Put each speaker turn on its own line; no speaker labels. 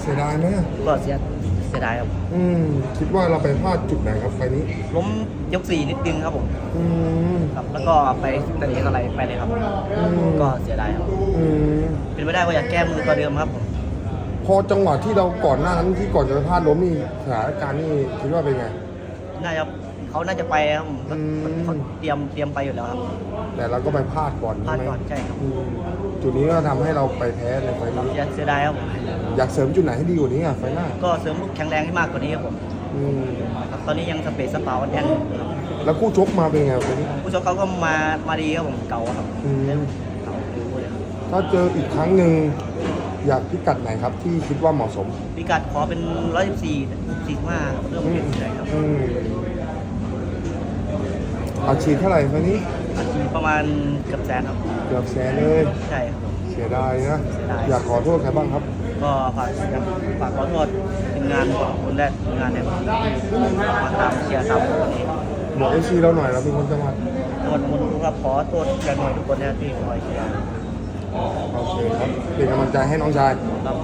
เสียดายไหม
ก็เสียเสียดายครับ
อืม คิดว่าเราไปพลาดจุดไหนครับไฟล์นี้
ล้มยกสี่นิดนึงครับผม
อืม
ครับแล้วก็ไปแต่เลี้ยงอะไรไปเลยครับ
อืม
ก็เสียดายครับ
อืม
เป็นไม่ได้ก็อยากแก้มือตัวเดิมครับผม
พอจังหวะที่เราก่อนหน้านั้นที่ก่อนจะไปพลาดล้มนี่สถานการณ์นี่คิดว่าเป็นไง
น่าจะเขาน่าจะไปครับผม
อืม
เขาเตรียมเตรียมไปอยู่แล้วครับ
แต่เราก็ไปพลาดก่อน
พลา
ใช่
ด
ไหม
ก่อนใช่ครับ
อืมจุดนี้ก็ทำให้เราไปแพ้ในไฟล์นี้
เสียเสียดายครับผม
อยากเสริมจุดไหนให้ดีกว่านี้อะไฟล์หน้า
ก็เสริมลูกแข็งแรงให้มากกว่านี้ครับผม
อืม
ครับตอนนี้ยังสเปซสปาวันแอนอยู่ครับ
แล้วคู่ชกมาเป็นไงไฟล์นี้
ผู้ชกเขาก็มามาดีครับผมเก่าครับ
อืม
เก่าอยู่เลยครับ
ถ้าเจออีกครั้งหนึ่งอยากพิกัดไหนครับที่คิดว่าเหมาะสม
พิกัดขอเป็น 114 45เริ่มเปลี่ยนใจครับ
อืม อาชีพเท่าไหร่ไฟล์นี้
อาชีพประมาณเกือบแสนครับ
เกือบแสนเลย
ใช่ครับผม
เสียดายนะ
เสียดาย
อยากขอโทษใครบ้างครับ
ก็ฝากฝากขอโทษทีมงานคนแรกทีมงานเนี่ยที่มาตามเชียร์ตามวันนี้
บอกเอซีเราหน่อยเราเป็นคนจังหวัด
จังหวัดนนทบุรีครับขอโทษแฟนมวยทุกคนนะที่คอยเชียร์
โอเคครับเป็นกำลังใจให้น้องชาย
ครับ